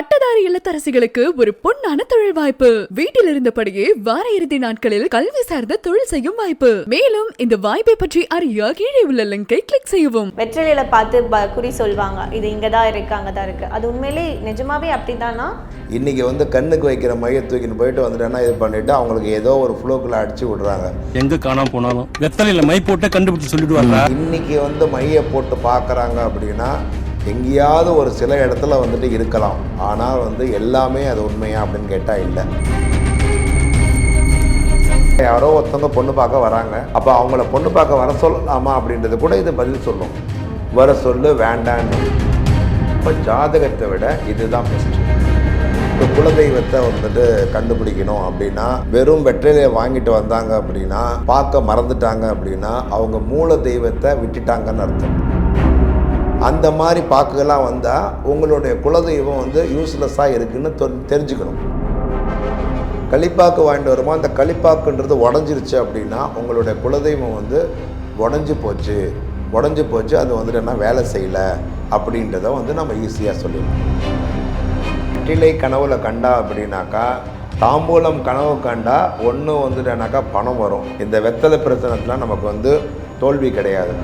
பட்டதாரி இல்லத்தரசிகளுக்கு ஒரு பொன்னான தொழில் வாய்ப்பு. வீட்டில் இருந்தபடியே வார இறுதி நாட்களில் கல்வி சார்ந்த தொழில் செய்யும் வாய்ப்பு. மேலும் இந்த வாய்ப்பை பற்றி அறிய கீழே உள்ள லிங்கை கிளிக் செய்யவும். வெற்றிலையில பார்த்து ப குறி சொல்வாங்க. இது இங்கே தான் இருக்குது அங்கே தான் இருக்குது அது உண்மையிலே நிஜமாவே அப்படிதானா இன்றைக்கி வந்து கண்ணுக்கு வைக்கிற மைய தூக்கின்னு போயிட்டு வந்துட்டேன்னா இது பண்ணிவிட்டு அவங்களுக்கு ஏதோ ஒரு ஃப்ளோக்கில் அடிச்சு விடுறாங்க. எங்க காணாம போனாலும் வெத்தலையில மை போட்டு கண்டுபிடிச்சு சொல்லிடுவாங்க. இன்றைக்கி வந்து மைய போட்டு பார்க்குறாங்க அப்படின்னா எங்கேயாவது ஒரு சில இடத்துல வந்துட்டு இருக்கலாம். ஆனால் வந்து எல்லாமே அது உண்மையா அப்படின்னு கேட்டால் இல்லை. யாரோ ஒருத்தவங்க பொண்ணு பார்க்க வராங்க. அப்போ அவங்கள பொண்ணு பார்க்க வர சொல்லலாமா அப்படின்றது கூட இது பதில் சொல்லும். வர சொல்லு வேண்டான்னு. இப்போ ஜாதகத்தை விட இதுதான் பெஸ்ட்டு இப்போ குலதெய்வத்தை வந்துட்டு கண்டுபிடிக்கணும் அப்படின்னா வெறும் வெற்றிலையை வாங்கிட்டு வந்தாங்க அப்படின்னா பார்க்க மறந்துட்டாங்க அப்படின்னா அவங்க மூல தெய்வத்தை விட்டுட்டாங்கன்னு அர்த்தம். அந்த மாதிரி பாக்குகள்லாம் வந்தால் உங்களுடைய குலதெய்வம் வந்து யூஸ்லெஸ்ஸாக இருக்குதுன்னு தெரிஞ்சுக்கணும். களிப்பாக்கு வாங்கிட்டு வருமா அந்த களிப்பாக்குன்றது உடஞ்சிருச்சு அப்படின்னா உங்களுடைய குலதெய்வம் வந்து உடஞ்சி போச்சு. உடஞ்சி போச்சு அது வந்துட்டு என்ன வேலை செய்யலை அப்படின்றத வந்து நம்ம ஈஸியாக சொல்லிடலாம். வெற்றிலை கனவுல கண்டா அப்படின்னாக்கா தாம்பூலம் கனவு கண்டா ஒன்று வந்துட்டேனாக்கா பணம் வரும். இந்த வெத்தலை பிரச்சனைலாம் நமக்கு வந்து தோல்வி கிடையாது.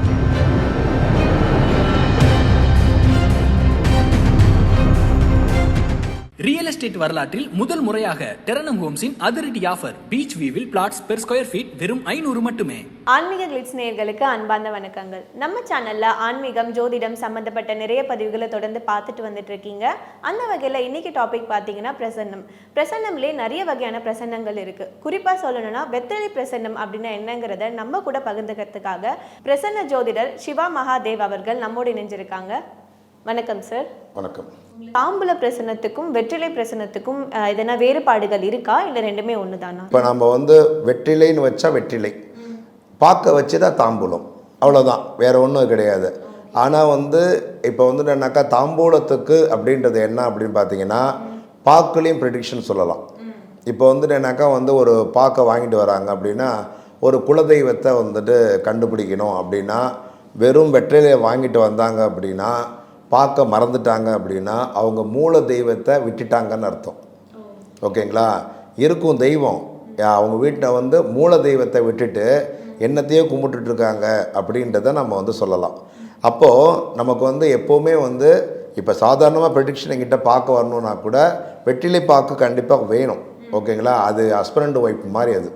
எஸ்டேட் வரலாற்றில் முதல் முறையாக டெரனம் ஹோம்ஸின் அதிரடி ஆஃபர் பீச் வியூவில் பிளாட்ஸ் பெர் ஸ்கொயர் ஃபீட் வெறும் ஐநூறு மட்டுமே. ஆன்மீக கிளிட்ஸ் நேயர்களுக்கு அன்பார்ந்த வணக்கங்கள். நம்ம சேனல்ல ஆன்மீகம் ஜோதிடம் சம்பந்தப்பட்ட நிறைய பதிவுகளை தொடர்ந்து பார்த்துட்டு வந்துட்டு இருக்கீங்க. அந்த வகையில் இன்னைக்கு டாபிக் பார்த்தீங்கன்னா பிரசன்னம். பிரசன்னம்லேயே நிறைய வகையான பிரசன்னங்கள் இருக்கு. குறிப்பா சொல்லணும்னா வெத்தலை பிரசன்னம் அப்படின்னா என்னங்கிறத நம்ம கூட பகிர்ந்துக்கிறதுக்காக பிரசன்ன ஜோதிடர் சிவா மகாதேவ் அவர்கள் நம்மோடு இணைஞ்சிருக்காங்க. வணக்கம் சார் வணக்கம். தாம்பூல பிரசன்னத்துக்கும் வெற்றிலை பிரசன்னத்துக்கும் அஹ், எதனா வேறுபாடுகள் இருக்கா? இல்லை ரெண்டுமே ஒன்று தானா இப்போ நம்ம வந்து வெற்றிலைன்னு வச்சா வெற்றிலை. பார்க்க வச்சு தான் தாம்பூலம். அவ்வளோதான் வேறு ஒன்றும் கிடையாது. ஆனால் வந்து இப்போ வந்து என்னன்னாக்கா தாம்பூலத்துக்கு அப்படின்றது என்ன அப்படின்னு பார்த்தீங்கன்னா பாக்குலேயும் ப்ரெடிக்ஷன் சொல்லலாம். இப்போ வந்து என்னன்னாக்கா வந்து ஒரு பாக்கை வாங்கிட்டு வராங்க அப்படின்னா ஒரு குலதெய்வத்தை வந்துட்டு கண்டுபிடிக்கணும் அப்படின்னா வெறும் வெற்றிலையை வாங்கிட்டு வந்தாங்க அப்படின்னா பார்க்க மறந்துட்டாங்க அப்படின்னா அவங்க மூல தெய்வத்தை விட்டுட்டாங்கன்னு அர்த்தம். ஓகேங்களா? இருக்கும் தெய்வம். அவங்க வீட்டில் வந்து மூல தெய்வத்தை விட்டுட்டு என்னத்தையோ கும்பிட்டுட்டு இருக்காங்க அப்படின்றத நம்ம வந்து சொல்லலாம். அப்போது நமக்கு வந்து எப்போவுமே வந்து இப்போ சாதாரணமாக ப்ரெடிக்ஷன் எங்கிட்ட பார்க்க வரணும்னா கூட வெற்றிலை பாக்கு கண்டிப்பாக வேணும். ஓகேங்களா? அது ஹஸ்பண்ட் ஒய்ஃப் மாதிரி அது.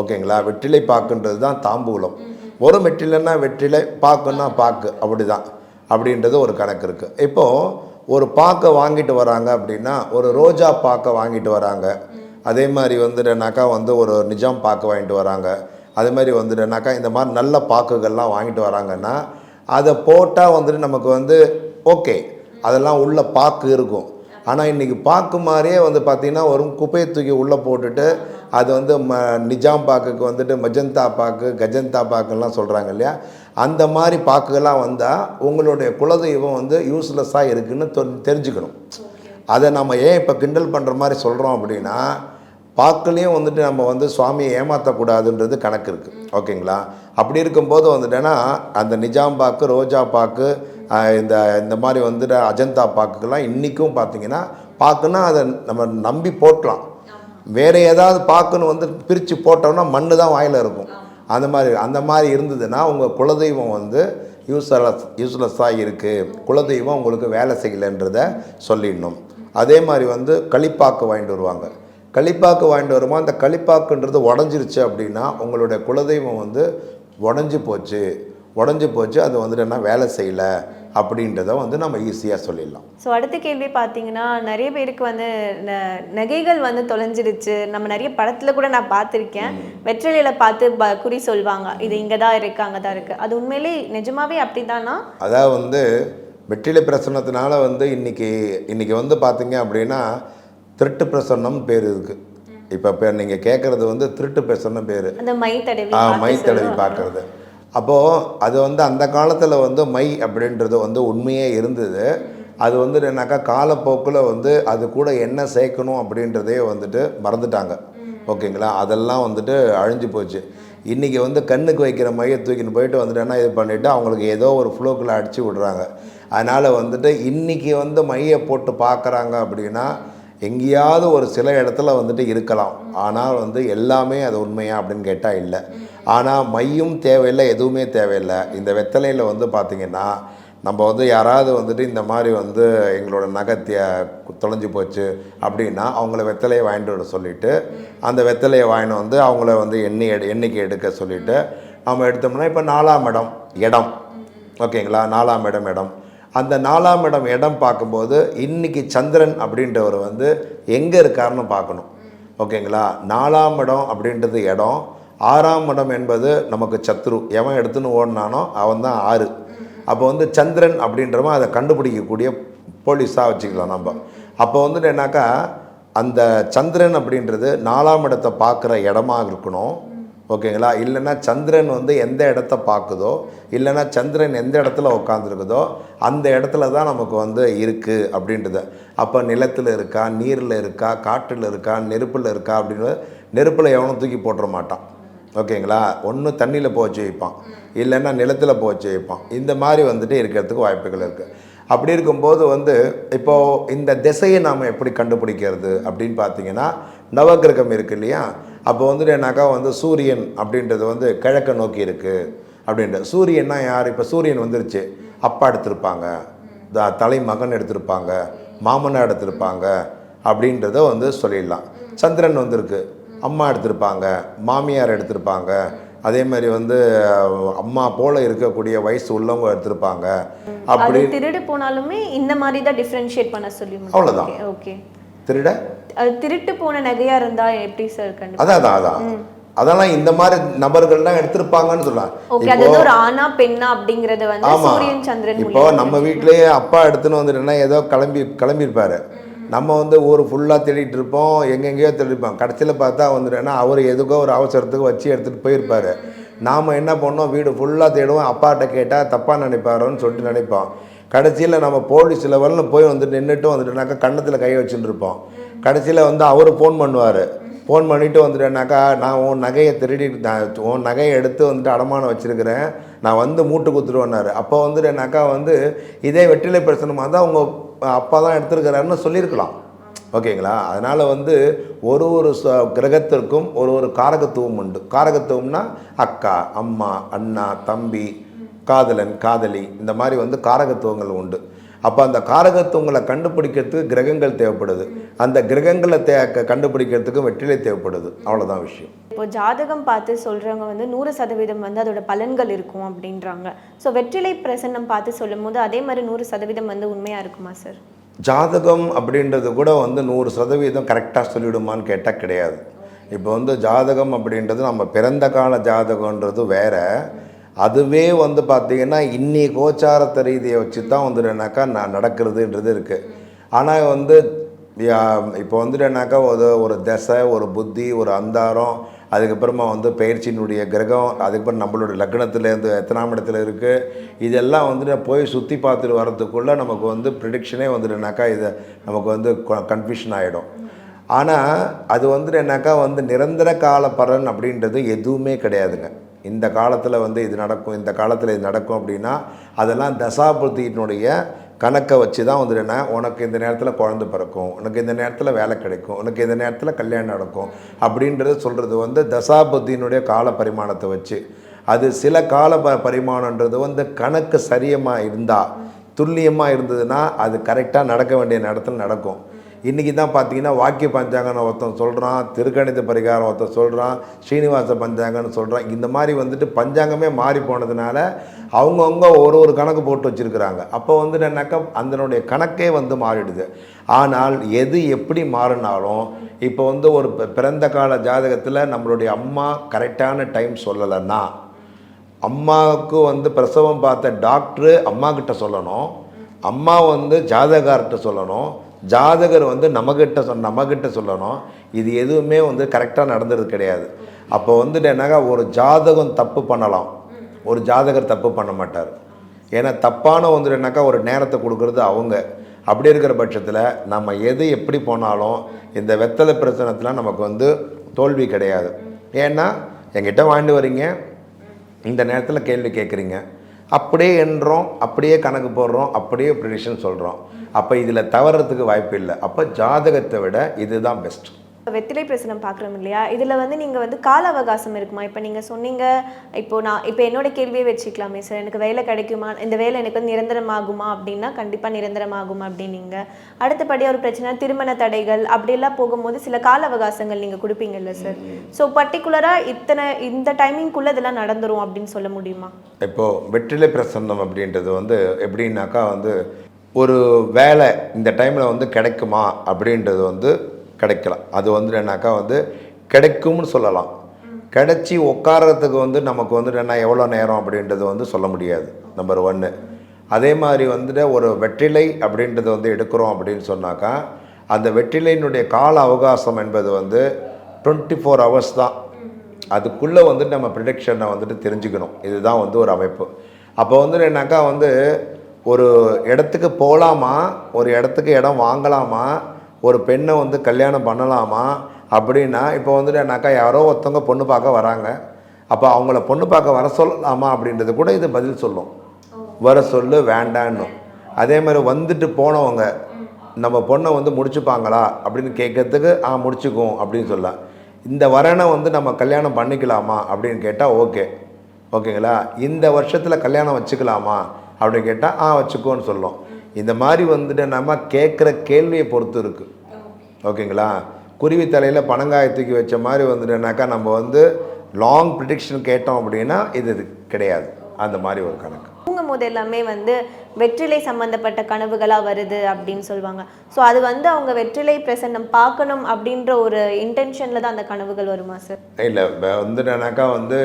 ஓகேங்களா? வெற்றிலை பாக்குன்றது தான் தாம்பூலம். ஒரு வெற்றிலைன்னா வெற்றிலை பாக்குன்னா பாக்கு. அப்படி தான் அப்படின்றது ஒரு கணக்கு இருக்குது இப்போது ஒரு பாக்கை வாங்கிட்டு வராங்க அப்படின்னா ஒரு ரோஜா பாக்கை வாங்கிட்டு வராங்க. அதே மாதிரி வந்துட்டுனாக்கா வந்து ஒரு நிஜாம் பாக்கு வாங்கிட்டு வராங்க. அதே மாதிரி வந்துட்டுனாக்கா இந்த மாதிரி நல்ல பாக்குகள்லாம் வாங்கிட்டு வராங்கன்னா அதை போட்டால் வந்துட்டு நமக்கு வந்து ஓகே. அதெல்லாம் உள்ள பாக்கு இருக்கும். ஆனால் இன்றைக்கி பார்க்கும் மாதிரியே வந்து பார்த்திங்கன்னா ஒரு குப்பையை தூக்கி உள்ளே போட்டுட்டு அது வந்து ம நிஜாம் பாக்குக்கு வந்துட்டு மஜந்தா பாக்கு கஜந்தா பாக்குலாம் சொல்கிறாங்க இல்லையா? அந்த மாதிரி பாக்குகள்லாம் வந்தால் உங்களுடைய குலதெய்வம் வந்து யூஸ்லெஸ்ஸாக இருக்குன்னு தெரிஞ்சுக்கணும். அதை நம்ம ஏன் இப்போ கிண்டல் பண்ணுற மாதிரி சொல்கிறோம் அப்படின்னா பாக்குலேயும் வந்துட்டு நம்ம வந்து சுவாமியை ஏமாற்றக்கூடாதுன்றது கணக்கு இருக்குது ஓகேங்களா? அப்படி இருக்கும்போது வந்துட்டேன்னா அந்த நிஜாம் பாக்கு ரோஜா பாக்கு இந்த இந்த மாதிரி வந்துட்டு அஜந்தா பாக்குக்கெல்லாம் இன்றைக்கும் பார்த்தீங்கன்னா பாக்குன்னா அதை நம்ம நம்பி போட்டலாம் வேறு ஏதாவது பாக்குன்னு வந்து பிரித்து போட்டோம்னா மண்ணு தான் வாயில் இருக்கும். அந்த மாதிரி அந்த மாதிரி இருந்ததுன்னா உங்கள் குலதெய்வம் வந்து யூஸ்லெஸ் யூஸ்லெஸ்ஸாக இருக்குது குலதெய்வம் உங்களுக்கு வேலை செய்யலைன்றத சொல்லிடணும். அதே மாதிரி வந்து களிப்பாக்கு வாங்கிட்டு வருவாங்க. களிப்பாக்கு வாங்கிட்டு வருமா அந்த களிப்பாக்குன்றது உடஞ்சிருச்சு அப்படின்னா உங்களுடைய குலதெய்வம் வந்து உடஞ்சி போச்சு. உடஞ்சி போச்சு அது வந்துட்டு என்ன வேலை செய்யலை அப்படின்றத வந்து நம்ம ஈஸியாக சொல்லிடலாம். ஸோ அடுத்த கேள்வி பார்த்தீங்கன்னா நிறைய பேருக்கு வந்து நகைகள் வந்து தொலைஞ்சிருச்சு. நம்ம நிறைய படத்தில் கூட நான் பார்த்துருக்கேன் வெற்றிலையில பார்த்து ப குறி சொல்வாங்க. இது இங்கே தான் இருக்குது அங்கே தான் இருக்குது அது உண்மையிலே நிஜமாவே அப்படிதானா அதாவது வந்து வெற்றிலை பிரசன்னத்தினால வந்து இன்னைக்கு இன்னைக்கு வந்து பார்த்தீங்க அப்படின்னா திருட்டு பிரசன்னம் பேர் இருக்குது இப்போ இப்போ நீங்கள் கேட்குறது வந்து திருட்டு பிரசன்னம் பேர். அந்த மை தடவி மை தடவி சொல்லுவாங்க. பார்க்குறது. அப்போது அது வந்து அந்த காலத்தில் வந்து மை அப்படின்றது வந்து உண்மையே இருந்தது. அது வந்து என்னக்கா காலப்போக்கில் வந்து அது கூட என்ன சேர்க்கணும் அப்படின்றதே வந்துட்டு மறந்துட்டாங்க. ஓகேங்களா? அதெல்லாம் வந்துட்டு அழிஞ்சு போச்சு. இன்றைக்கி வந்து கண்ணுக்கு வைக்கிற மைய தூக்கின்னு போயிட்டு வந்துட்டேன்னா இது பண்ணிவிட்டு அவங்களுக்கு ஏதோ ஒரு ஃப்ளோக்கில் அடித்து விடுறாங்க. அதனால் வந்துட்டு இன்றைக்கி வந்து மையை போட்டு பார்க்குறாங்க அப்படின்னா எங்கேயாவது ஒரு சில இடத்துல வந்துட்டு இருக்கலாம். ஆனால் வந்து எல்லாமே அது உண்மையா அப்படின்னு கேட்டால் இல்லை. ஆனால் மையும் தேவையில்லை எதுவுமே தேவையில்லை. இந்த வெத்தலையில் வந்து பார்த்திங்கன்னா நம்ம வந்து யாராவது வந்துட்டு இந்த மாதிரி வந்து எங்களோட நகத்திய தொலைஞ்சு போச்சு அப்படின்னா அவங்கள வெத்தலையை வாங்கிட்டு வர சொல்லிவிட்டு அந்த வெத்தலையை வாங்கிட்டு வந்து அவங்கள வந்து எண்ணி எடு எண்ணிக்கை எடுக்க சொல்லிவிட்டு நம்ம எடுத்தோம்னா இப்போ நாலாம் இடம் இடம். ஓகேங்களா? நாலாம் இடம் இடம். அந்த நாலாம் இடம் இடம் பார்க்கும்போது இன்றைக்கி சந்திரன் அப்படின்றவர் வந்து எங்கே இருக்காருன்னு பார்க்கணும். ஓகேங்களா? நாலாம் இடம் அப்படின்றது இடம். ஆறாம் இடம் என்பது நமக்கு சத்ரு. எவன் எடுத்துன்னு ஓடினானோ அவன் தான் ஆறு. அப்போ வந்து சந்திரன் அப்படின்றவன் அதை கண்டுபிடிக்கக்கூடிய போலீஸாக வச்சுக்கலாம் நம்ம. அப்போ வந்துட்டு என்னாக்கா அந்த சந்திரன் அப்படின்றது நாலாம் இடத்தை பார்க்குற இடமாக இருக்கணும். ஓகேங்களா? இல்லைன்னா சந்திரன் வந்து எந்த இடத்த பார்க்குதோ இல்லைன்னா சந்திரன் எந்த இடத்துல உட்காந்துருக்குதோ அந்த இடத்துல தான் நமக்கு வந்து இருக்குது அப்படின்றது. அப்போ நிலத்தில் இருக்கா நீரில் இருக்கா காற்றில் இருக்கா நெருப்பில் இருக்கா அப்படின்னு நெருப்பில் எவனும் தூக்கி போட்டுற மாட்டான். ஓகேங்களா? ஒன்று தண்ணியில் போச்சு வைப்பான் இல்லைன்னா நிலத்தில் போச்சு வைப்பான் இந்த மாதிரி வந்துட்டு இருக்கிறதுக்கு வாய்ப்புகள் இருக்குது அப்படி இருக்கும்போது வந்து இப்போது இந்த திசையை நாம் எப்படி கண்டுபிடிக்கிறது அப்படின்னு பார்த்தீங்கன்னா நவகிரகம் இருக்கு இல்லையா? அப்போ வந்துட்டு என்னாக்கா வந்து சூரியன் அப்படின்றது வந்து கிழக்க நோக்கி இருக்குது அப்படின்ட்டு சூரியன்னா யார்? இப்போ சூரியன் வந்துருச்சு. அப்பா எடுத்திருப்பாங்க. த தலை மகன் எடுத்திருப்பாங்க. மாமனார் எடுத்திருப்பாங்க அப்படின்றத வந்து சொல்லிடலாம். சந்திரன் வந்திருக்கு. அம்மா எடுத்திருப்பாங்க. மாமியார் எடுத்திருப்பாங்க. அதே மாதிரி வந்து அம்மா போல இருக்கக்கூடிய வயசு உள்ளவங்க எடுத்திருப்பாங்க. அப்படி திருடு போனாலுமே இந்த மாதிரி தான் டிஃபரன்ஷியேட் பண்ண சொல்லி அவ்வளவுதான். ஓகே திருட? திருட்டு போன நகையா இருந்தா எப்படி சார் அதான் அதான் அதான். அதெல்லாம் இந்த மாதிரி நபர்கள்லாம் எடுத்திருப்பாங்கன்னு சொல்லலாம். ஓகே அது வந்து ஒரு ஆணா பெண்ணா அப்படிங்கறது வந்து ஆமா. இப்போ நம்ம வீட்லயே அப்பா எடுத்துன்னு வந்துட்டோன்னா ஏதோ கிளம்பி கிளம்பியிருப்பாரு. நம்ம வந்து ஊர் ஃபுல்லாக தேடிட்டு இருப்போம் எங்கெங்கேயோ தேடிருப்போம் கடைசியில் பார்த்தா வந்துட்டேன்னா அவர் எதுக்கோ ஒரு அவசரத்துக்கு வச்சு எடுத்துகிட்டு போயிருப்பாரு. நாம் என்ன பண்ணோம்? வீடு ஃபுல்லாக தேடுவோம். அப்பாட்ட கேட்டால் தப்பாக நினைப்பாரோன்னு சொல்லிட்டு நினைப்போம். கடைசியில் நம்ம போலீஸ் லெவலில் போய் வந்துட்டு நின்றுட்டு வந்துட்டுனாக்கா கன்னத்தில் கை வச்சுட்டு இருப்போம். கடைசியில் வந்து அவர் ஃபோன் பண்ணுவார். ஃபோன் பண்ணிவிட்டு வந்துட்டேனாக்கா நான் உன் நகையை திருடி நான் உன் நகையை எடுத்து வந்துட்டு அடமானம் வச்சுருக்கிறேன். நான் வந்து மூட்டு குத்துருவேன்னாரு. அப்போ வந்துட்டேனாக்கா வந்து இதே வெற்றிலை பிரச்சனமாக தான் அவங்க அப்பா தான் எடுத்துருக்கிறாருன்னு சொல்லியிருக்கலாம். ஓகேங்களா? அதனால் வந்து ஒரு ஒரு ச கிரகத்திற்கும் ஒரு ஒரு காரகத்துவம் உண்டு. காரகத்துவம்னா அக்கா அம்மா அண்ணா தம்பி காதலன் காதலி இந்த மாதிரி வந்து காரகத்துவங்கள் உண்டு. அப்போ அந்த காரகத்துவங்களை கண்டுபிடிக்கிறதுக்கு கிரகங்கள் தேவைப்படுது. அந்த கிரகங்களை தே கண்டுபிடிக்கிறதுக்கு வெற்றிலை தேவைப்படுது. அவ்வளோதான் விஷயம். இப்போ ஜாதகம் பார்த்து சொல்றவங்க வந்து நூறு சதவீதம் வந்து அதோட பலன்கள் இருக்கும் அப்படின்றாங்க. ஸோ வெற்றிலை பிரசன்னம் பார்த்து சொல்லும் போது அதே மாதிரி நூறு சதவீதம் வந்து உண்மையா இருக்குமா சார் ஜாதகம் அப்படின்றது கூட வந்து நூறு சதவீதம் கரெக்டாக சொல்லிவிடுமான்னு கேட்டால் கிடையாது. இப்போ வந்து ஜாதகம் அப்படின்றது நம்ம பிறந்த கால ஜாதகன்றது வேற. அதுவே வந்து பார்த்திங்கன்னா இன்னி கோச்சாரத்த ரீதியை வச்சு தான் வந்துட்டேனாக்கா நான் நடக்கிறதுன்றது இருக்குது ஆனால் வந்து யா- இப்போ வந்துட்டேனாக்கா ஒரு ஒரு தசை ஒரு புத்தி ஒரு அந்தாரம் அதுக்கப்புறமா வந்து பயிற்சியினுடைய கிரகம் அதுக்கப்புறம் நம்மளோட லக்னத்துலேருந்து எத்தனாம் இடத்துல இருக்குது இதெல்லாம் வந்துட்டு போய் சுற்றி பார்த்துட்டு வரதுக்குள்ளே நமக்கு வந்து ப்ரிடிக்ஷனே வந்துட்டுனாக்கா இதை நமக்கு வந்து கன்ஃபியூஷன் ஆகிடும் ஆனால் அது வந்துட்டு என்னாக்கா வந்து நிரந்தர கால பலன் அப்படின்றது எதுவுமே கிடையாதுங்க. இந்த காலத்தில் வந்து இது நடக்கும் இந்த காலத்தில் இது நடக்கும் அப்படின்னா அதெல்லாம் தசாபுத்தியினுடைய கணக்கை வச்சு தான் வந்துட்டு உனக்கு இந்த நேரத்தில் குழந்தை பிறக்கும் உனக்கு இந்த நேரத்தில் வேலை கிடைக்கும் உனக்கு இந்த நேரத்தில் கல்யாணம் நடக்கும் அப்படின்றது சொல்கிறது வந்து தசாபுத்தியினுடைய கால பரிமாணத்தை வச்சு. அது சில கால ப பரிமாணன்றது வந்து கணக்கு சரியமாக இருந்தால் துல்லியமாக இருந்ததுன்னா அது கரெக்டாக நடக்க வேண்டிய நேரத்தில் நடக்கும். இன்றைக்கி தான் பார்த்தீங்கன்னா வாக்கிய பஞ்சாங்கன்னு ஒருத்தன் சொல்கிறான் திருக்கணித பரிகாரம் ஒருத்தன் சொல்கிறான் ஸ்ரீனிவாச பஞ்சாங்கன்னு சொல்கிறான் இந்த மாதிரி வந்துட்டு பஞ்சாங்கமே மாறி போனதுனால அவங்கவுங்க ஒரு ஒரு கணக்கு போட்டு வச்சுருக்கிறாங்க. அப்போ வந்துட்டு என்னக்கா அதனுடைய கணக்கே வந்து மாறிடுது. ஆனால் எது எப்படி மாறினாலும் இப்போ வந்து ஒரு பிறந்த கால ஜாதகத்தில் நம்மளுடைய அம்மா கரெக்டான டைம் சொல்லலைன்னா அம்மாவுக்கு வந்து பிரசவம் பார்த்த டாக்டரு அம்மா கிட்ட சொல்லணும். அம்மா வந்து ஜாதகார்கிட்ட சொல்லணும். ஜாதகர் வந்து நம்மக்கிட்ட சொல் நம்மக்கிட்ட சொல்லணும். இது எதுவுமே வந்து கரெக்டாக நடந்தது கிடையாது. அப்போ வந்துட்டு என்னக்கா ஒரு ஜாதகம் தப்பு பண்ணலாம். ஒரு ஜாதகர் தப்பு பண்ண மாட்டார். ஏன்னா தப்பான வந்துட்டு என்னக்கா ஒரு நேரத்தை கொடுக்கறது அவங்க. அப்படி இருக்கிற பட்சத்தில் நம்ம எது எப்படி போனாலும் இந்த வெத்தலை பிரச்சனத்தில் நமக்கு வந்து தோல்வி கிடையாது. ஏன்னா எங்கிட்ட வாங்கிட்டு வரீங்க இந்த நேரத்தில் கேள்வி கேட்குறீங்க. அப்படியே என்றோம் அப்படியே கணக்கு போடுறோம் அப்படியே ப்ரிடிஷன் சொல்கிறோம் அப்போ இதில் தவறதுக்கு வாய்ப்பு இல்லை. அப்போ ஜாதகத்தை விட இதுதான் பெஸ்ட் வெத்திலை பிரசனம் பார்க்குறோம் இல்லையா? இதில் வந்து நீங்கள் வந்து கால அவகாசம் இருக்குமா? இப்போ நீங்கள் சொன்னீங்க இப்போ நான் இப்போ என்னோட கேள்வியே வச்சுக்கலாமே சார். எனக்கு வேலை கிடைக்குமா? இந்த வேலை எனக்கு வந்து நிரந்தரமாகுமா அப்படின்னா கண்டிப்பாக நிரந்தரமாகும் அப்படின்னீங்க. அடுத்தபடியாக ஒரு பிரச்சனை திருமண தடைகள் அப்படியெல்லாம் போகும்போது சில கால அவகாசங்கள் நீங்கள் கொடுப்பீங்கல்ல சார். ஸோ பர்டிகுலராக இத்தனை இந்த டைமிங்குள்ளே இதெல்லாம் நடந்துரும் அப்படின்னு சொல்ல முடியுமா? இப்போது வெற்றிலை பிரசன்னம் அப்படின்றது வந்து எப்படின்னாக்கா வந்து ஒரு வேலை இந்த டைமில் வந்து கிடைக்குமா அப்படின்றது வந்து கிடைக்கலாம். அது வந்து என்னக்கா வந்து கிடைக்கும்னு சொல்லலாம். கிடைச்சி உட்காரத்துக்கு வந்து நமக்கு வந்துட்டு என்ன எவ்வளோ நேரம் அப்படின்றது வந்து சொல்ல முடியாது. நம்பர் ஒன்று அதே மாதிரி வந்துட்டு ஒரு வெற்றிலை அப்படின்றது வந்து எடுக்கிறோம் அப்படின்னு சொன்னாக்கா அந்த வெற்றிலையினுடைய கால அவகாசம் என்பது வந்து டுவெண்ட்டி ஃபோர் ஹவர்ஸ் தான். அதுக்குள்ளே வந்துட்டு நம்ம ப்ரிடிக்ஷனை வந்துட்டு தெரிஞ்சுக்கணும். இதுதான் வந்து ஒரு அமைப்பு. அப்போ வந்து என்னாக்கா வந்து ஒரு இடத்துக்கு போகலாமா? ஒரு இடத்துக்கு இடம் வாங்கலாமா? ஒரு பெண்ணை வந்து கல்யாணம் பண்ணலாமா? அப்படின்னா இப்போ வந்துட்டு என்னக்கா யாரோ ஒருத்தவங்க பொண்ணு பார்க்க வராங்க. அப்போ அவங்கள பொண்ணு பார்க்க வர சொல்லலாமா அப்படின்றது கூட இது பதில் சொல்லும். வர சொல்லு வேண்டான்னு. அதே மாதிரி வந்துட்டு போனவங்க நம்ம பொண்ணை வந்து முடிச்சுப்பாங்களா? அப்படின்னு கேட்கறதுக்கு ஆ முடிச்சுக்குவோம் அப்படின்னு சொல்லலாம் இந்த வரனை வந்து நம்ம கல்யாணம் பண்ணிக்கலாமா அப்படின்னு கேட்டால் ஓகே. ஓகேங்களா? இந்த வருஷத்தில் கல்யாணம் வச்சுக்கலாமா? அப்படின்னு கேட்டால் ஆ வச்சுக்கோன்னு சொல்லும். இந்த மாதிரி வந்துட்டு நம்ம கேட்குற கேள்வியை பொறுத்து இருக்குது ஓகேங்களா? குருவி தலையில் பனங்காய தூக்கி வச்ச மாதிரி வந்துட்டுனாக்கா நம்ம வந்து லாங் ப்ரிடிக்ஷன் கேட்டோம் அப்படின்னா இது இது கிடையாது. அந்த மாதிரி ஒரு கணக்கு. போது எல்லாமே வந்து வெற்றிலை சம்பந்தப்பட்ட கனவுகளாக வருது அப்படின்னு சொல்லுவாங்க. ஸோ அது வந்து அவங்க வெற்றிலை பிரசன்னம் பார்க்கணும் அப்படின்ற ஒரு இன்டென்ஷனில் தான் அந்த கனவுகள் வருமா சார் இல்லை வந்துட்டேனாக்கா வந்து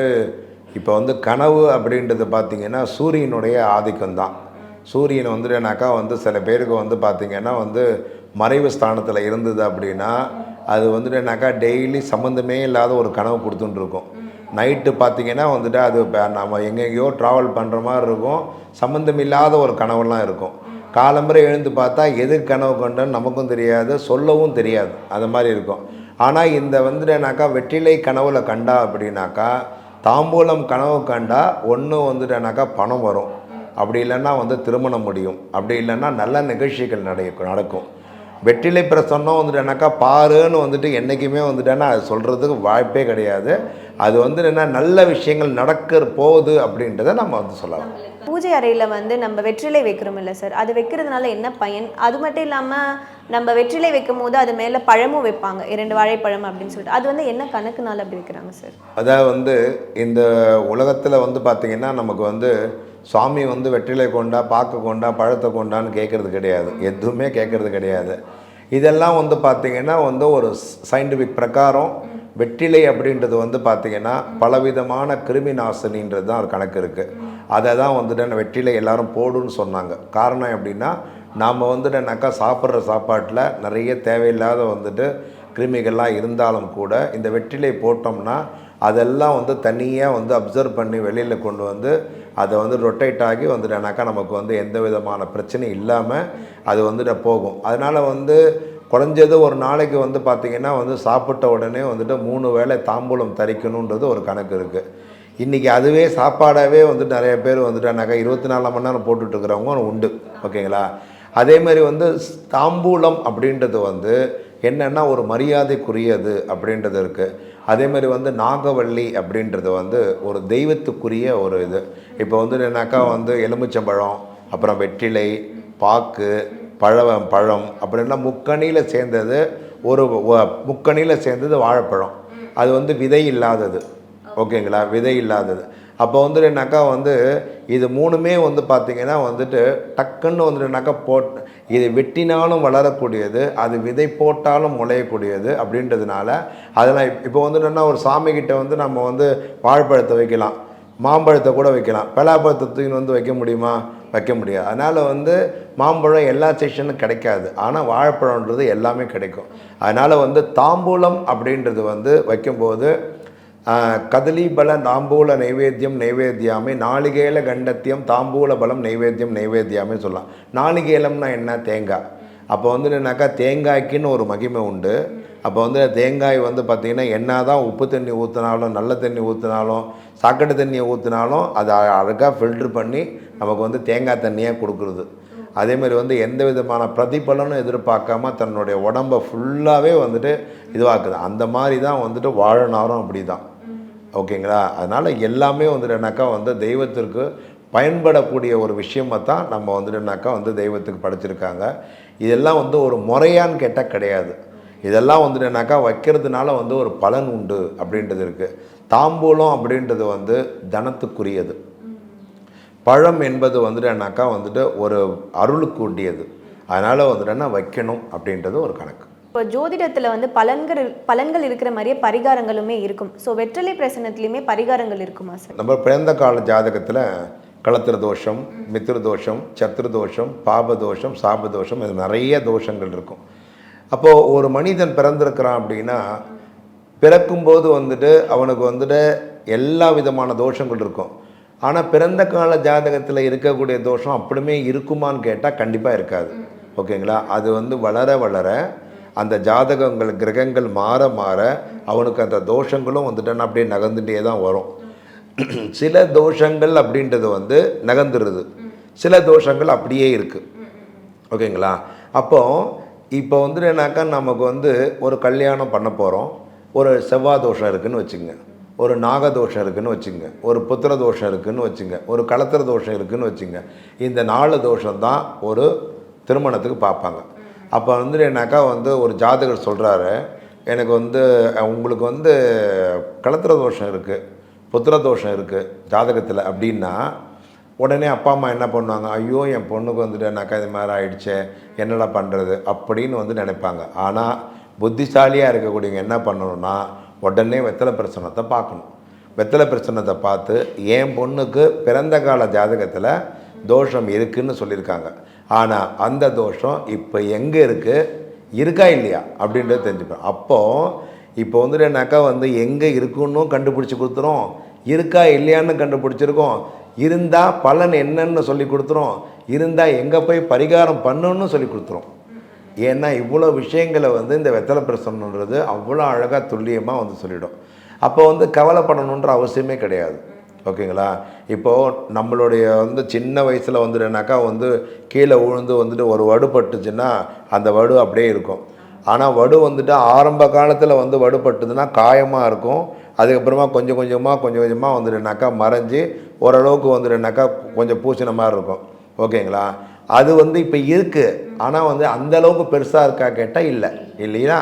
இப்போ வந்து கனவு அப்படின்றது பார்த்திங்கன்னா சூரியனுடைய ஆதிக்கம் தான் சூரியன் வந்துட்டேனாக்கா வந்து சில பேருக்கு வந்து பார்த்திங்கன்னா வந்து மறைவு ஸ்தானத்தில் இருந்தது அப்படின்னா அது வந்துட்டேனாக்கா டெய்லி சம்மந்தமே இல்லாத ஒரு கனவு கொடுத்துட்டுருக்கும் நைட்டு பார்த்தீங்கன்னா வந்துட்டு அது இப்போ நம்ம எங்கெங்கேயோ ட்ராவல் பண்ணுற மாதிரி இருக்கும். சம்மந்தம் இல்லாத ஒரு கனவுலாம் இருக்கும். காலம்பரை எழுந்து பார்த்தா எது கனவு கொண்டன்னு நமக்கும் தெரியாது சொல்லவும் தெரியாது. அது மாதிரி இருக்கும். ஆனால் இந்த வந்துட்டேனாக்கா வெற்றிலை கனவுல கண்டா அப்படின்னாக்கா தாம்பூலம் கனவு கண்டா ஒன்று வந்துட்டேனாக்கா பணம் வரும். அப்படி இல்லைன்னா வந்து திருமணம் முடியும். அப்படி இல்லைன்னா நல்ல நிகழ்ச்சிகள் நடக்கும் நடக்கும். வெற்றிலை பிரசன்னம் வந்துட்டேனாக்கா பாருன்னு வந்துட்டு என்றைக்குமே வந்துட்டேன்னா அது சொல்கிறதுக்கு வாய்ப்பே கிடையாது. அது வந்து என்ன நல்ல விஷயங்கள் நடக்க போகுது அப்படின்றத நம்ம வந்து சொல்லலாம். பூஜை அறையில் வந்து நம்ம வெற்றிலை வைக்கிறோம் இல்லை சார். அது வைக்கிறதுனால என்ன பயன்? அது மட்டும் இல்லாமல் நம்ம வெற்றிலை வைக்கும் போது அது மேலே பழமும் வைப்பாங்க. இரண்டு வாழைப்பழம் அப்படின்னு சொல்லிட்டு. அது வந்து என்ன கணக்குனால அப்படி வைக்கிறாங்க சார்? அதாவது வந்து இந்த உலகத்தில் வந்து பார்த்திங்கன்னா நமக்கு வந்து சுவாமி வந்து வெற்றிலை கொண்டா பாக்கு கொண்டா பழத்தை கொண்டான்னு கேட்குறது கிடையாது. எதுவுமே கேட்குறது கிடையாது. இதெல்லாம் வந்து பார்த்திங்கன்னா வந்து ஒரு சயின்டிஃபிக் பிரகாரம் வெற்றிலை அப்படின்றது வந்து பார்த்திங்கன்னா பலவிதமான கிருமி நாசினின்றது தான் ஒரு கணக்கு இருக்குது அதை தான் வந்துட்டு வெற்றிலை எல்லாரும் போடுன்னு சொன்னாங்க. காரணம் எப்படின்னா நாம் வந்துட்டுனாக்கா சாப்பிட்ற சாப்பாட்டில் நிறைய தேவையில்லாத வந்துட்டு கிருமிகள்லாம் இருந்தாலும் கூட இந்த வெற்றிலை போட்டோம்னா அதெல்லாம் வந்து தனியாக வந்து அப்சர்வ் பண்ணி வெளியில் கொண்டு வந்து அதை வந்து ரொட்டேட் ஆகி வந்துட்டேனாக்கா நமக்கு வந்து எந்த விதமான பிரச்சனையும் இல்லாமல் அது வந்துட்டு போகும். அதனால் வந்து குறைஞ்சது ஒரு நாளைக்கு வந்து பார்த்திங்கன்னா வந்து சாப்பிட்ட உடனே வந்துட்டு மூணு வேளை தாம்பூலம் தரிக்கணுன்றது ஒரு கணக்கு இருக்குது இன்றைக்கி அதுவே சாப்பாடாகவே வந்துட்டு நிறைய பேர் வந்துட்டானாக்கா இருபத்தி நாலு மணி நேரம் போட்டுட்ருக்கிறவங்க உண்டு. ஓகேங்களா? அதே மாதிரி வந்து தாம்பூலம் அப்படின்றது வந்து என்னென்னா ஒரு மரியாதைக்குரியது அப்படின்றது இருக்குது அதே மாதிரி வந்து நாகவள்ளி அப்படின்றது வந்து ஒரு தெய்வத்துக்குரிய ஒரு இது. இப்போ வந்து என்னன்னாக்கா வந்து எலுமிச்சம்பழம் அப்புறம் வெற்றிலை பாக்கு பழம் பழம் அப்படின்னா முக்கணியில் சேர்ந்தது ஒரு முக்கணியில் சேர்ந்தது வாழைப்பழம். அது வந்து விதை இல்லாதது. ஓகேங்களா? விதை இல்லாதது. அப்போ வந்துட்டுனாக்கா என்னக்கா வந்து இது மூணுமே வந்து பார்த்திங்கன்னா வந்துட்டு டக்குன்னு வந்துட்டுனாக்கா போட் இது வெட்டினாலும் வளரக்கூடியது அது விதை போட்டாலும் முளையக்கூடியது அப்படின்றதுனால அதெல்லாம் இப்போ வந்து ஒரு சாமிக்கிட்ட வந்து நம்ம வந்து வாழைப்பழத்தை வைக்கலாம் மாம்பழத்தை கூட வைக்கலாம். பலாப்பழத்தை தூக்கின்னு வந்து வைக்க முடியுமா? வைக்க முடியாது. அதனால் வந்து மாம்பழம் எல்லா செஷனும் கிடைக்காது. ஆனால் வாழைப்பழன்றது எல்லாமே கிடைக்கும். அதனால் வந்து தாம்பூலம் அப்படின்றது வந்து வைக்கும்போது கதலீபல தாம்பூல நைவேத்தியம் நைவேத்தியாமே நாளிகேல கண்டத்தியம் தாம்பூல பலம் நைவேத்தியம் நைவேத்தியாமே சொல்லலாம். நாளிகேலம்னா என்ன? தேங்காய் அப்போ வந்து என்னன்னாக்கா தேங்காய்க்குன்னு ஒரு மகிமை உண்டு. அப்போ வந்து தேங்காய் வந்து பார்த்திங்கன்னா என்ன தான் உப்பு தண்ணி ஊற்றினாலும் நல்ல தண்ணி ஊற்றினாலும் சாக்கடை தண்ணியை ஊற்றினாலும் அதை அழகாக ஃபில்ட்ரு பண்ணி நமக்கு வந்து தேங்காய் தண்ணியாக கொடுக்குறது. அதேமாதிரி வந்து எந்த விதமான பிரதிபலனும் எதிர்பார்க்காம தன்னுடைய உடம்பை ஃபுல்லாகவே வந்துட்டு இதுவாக்குது. அந்த மாதிரி தான் வந்துட்டு வாழனாரும் அப்படி தான் ஓகேங்களா? அதனால் எல்லாமே வந்துட்டுனாக்கா வந்து தெய்வத்திற்கு பயன்படக்கூடிய ஒரு விஷயமாக தான் நம்ம வந்துட்டுனாக்கா வந்து தெய்வத்துக்கு படைச்சிருக்காங்க. இதெல்லாம் வந்து ஒரு முறையான்னு கேட்டால் கிடையாது. இதெல்லாம் வந்துட்டுனாக்கா வைக்கிறதுனால வந்து ஒரு பலன் உண்டு அப்படின்றது இருக்குது தாம்பூலம் அப்படின்றது வந்து தனத்துக்குரியது. பழம் என்பது வந்துட்டுனாக்கா வந்துட்டு ஒரு அருளுக்கு உண்டியது. அதனால் வந்துட்டுன்னா வைக்கணும் அப்படின்றது ஒரு கணக்கு. இப்போ ஜோதிடத்தில் வந்து பலன்கள் பலன்கள் இருக்கிற மாதிரியே பரிகாரங்களுமே இருக்கும். ஸோ வெற்றிலை பிரசனத்துலேயுமே பரிகாரங்கள் இருக்குமா சார் நம்ம பிறந்த கால ஜாதகத்தில் களத்திர தோஷம் மித்திர தோஷம் சத்ரு தோஷம் பாப தோஷம் சாப தோஷம் இது நிறைய தோஷங்கள் இருக்கும். அப்போது ஒரு மனிதன் பிறந்திருக்கிறான் அப்படின்னா பிறக்கும்போது வந்துட்டு அவனுக்கு வந்துட்டு எல்லா விதமான தோஷங்கள் இருக்கும். ஆனால் பிறந்த கால ஜாதகத்தில் இருக்கக்கூடிய தோஷம் அப்படியுமே இருக்குமான்னு கேட்டால் கண்டிப்பாக இருக்காது. ஓகேங்களா? அது வந்து வளர வளர அந்த ஜாதகங்கள் கிரகங்கள் மாற மாற அவனுக்கு அந்த தோஷங்களும் வந்துட்டு அப்படியே நகர்ந்துட்டே தான் வரும். சில தோஷங்கள் அப்படின்றது வந்து நகர்ந்துடுது சில தோஷங்கள் அப்படியே இருக்குது ஓகேங்களா? அப்போ இப்போ வந்து என்னன்னாக்கா நமக்கு வந்து ஒரு கல்யாணம் பண்ண போகிறோம் ஒரு செவ்வாய் தோஷம் இருக்குன்னு வச்சுங்க. ஒரு நாக தோஷம் இருக்குன்னு வச்சுங்க. ஒரு புத்திர தோஷம் இருக்குன்னு வச்சுங்க. ஒரு கலத்திர தோஷம் இருக்குன்னு வச்சுங்க. இந்த நாலு தோஷம் தான் ஒரு திருமணத்துக்கு பார்ப்பாங்க. அப்போ வந்து என்னாக்கா வந்து ஒரு ஜாதகர் சொல்கிறாரு எனக்கு வந்து உங்களுக்கு வந்து கலத்திர தோஷம் இருக்குது புத்திர தோஷம் இருக்குது ஜாதகத்தில் அப்படின்னா உடனே அப்பா அம்மா என்ன பண்ணுவாங்க? ஐயோ என் பொண்ணுக்கு வந்துட்டு என்னக்கா இது மாதிரி ஆயிடுச்சே என்னடா பண்ணுறது அப்படின்னு வந்து நினைப்பாங்க. ஆனால் புத்திசாலியாக இருக்கக்கூடியவங்க என்ன பண்ணணும்னா உடனே வெத்தலை பிரச்சனத்தை பார்க்கணும். வெத்தலை பிரச்சனத்தை பார்த்து என் பொண்ணுக்கு பிறந்த கால ஜாதகத்தில் தோஷம் இருக்குன்னு சொல்லியிருக்காங்க. ஆனால் அந்த தோஷம் இப்போ எங்கே இருக்குது இருக்கா இல்லையா? அப்படின்றது தெரிஞ்சுப்பேன் அப்போது இப்போ வந்துட்டு என்னாக்கா வந்து எங்கே இருக்குன்னு கண்டுபிடிச்சி கொடுத்துரும். இருக்கா இல்லையான்னு கண்டுபிடிச்சிருக்கோம். இருந்தால் பலன் என்னன்னு சொல்லி கொடுத்துரும். இருந்தால் எங்கே போய் பரிகாரம் பண்ணணும்னு சொல்லி கொடுத்துரும். ஏன்னா இவ்வளோ விஷயங்களை வந்து இந்த வெத்தலை பிரசனன்றது அவ்வளோ அழகாக துல்லியமாக வந்து சொல்லிடும். அப்போ வந்து கவலைப்படணுன்ற அவசியமே கிடையாது. ஓகேங்களா? இப்போது நம்மளுடைய வந்து சின்ன வயசில் வந்துட்டுனாக்கா வந்து கீழே விழுந்து வந்துட்டு ஒரு வடு பட்டுச்சுன்னா அந்த வடு அப்படியே இருக்கும். ஆனால் வடு வந்துட்டு ஆரம்ப காலத்தில் வந்து வடு பட்டுதுன்னா காயமாக இருக்கும். அதுக்கப்புறமா கொஞ்சம் கொஞ்சமாக கொஞ்சம் கொஞ்சமாக வந்துட்டுனாக்கா மறைஞ்சு ஓரளவுக்கு வந்துட்டுனாக்கா கொஞ்சம் பூசின மாதிரி இருக்கும். ஓகேங்களா? அது வந்து இப்போ இருக்குது ஆனால் வந்து அந்தளவுக்கு பெருசாக இருக்கா கேட்டால் இல்லை. இல்லையா?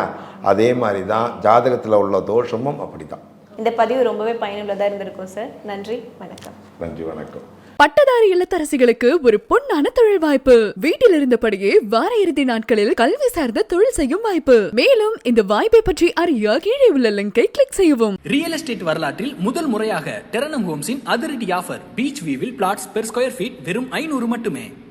அதே மாதிரி தான் ஜாதகத்தில் உள்ள தோஷமும் அப்படி தான் இந்த பதிவு ரொம்பவே பயனுள்ளதாக இருந்திருக்கும் சார் நன்றி வணக்கம். நன்றி வணக்கம். பட்டதாரி இல்லத்தரசிகளுக்கு ஒரு பொன்னான தொழில் வாய்ப்பு. வீட்டில் இருந்தபடியே வார இறுதி நாட்களில் கல்வி சார்ந்த தொழில் செய்யும் வாய்ப்பு. மேலும் இந்த வாய்ப்பை பற்றி அறிய கீழே உள்ள லிங்கை கிளிக் செய்யவும். ரியல் எஸ்டேட் வரலாற்றில் முதல் முறையாக டெரனம் ஹோம்ஸின் அதிரடி ஆஃபர் பீச் வியூவில் பிளாட்ஸ் பெர் ஸ்கொயர் ஃபீட் வெறும் ஐநூறு மட்டுமே.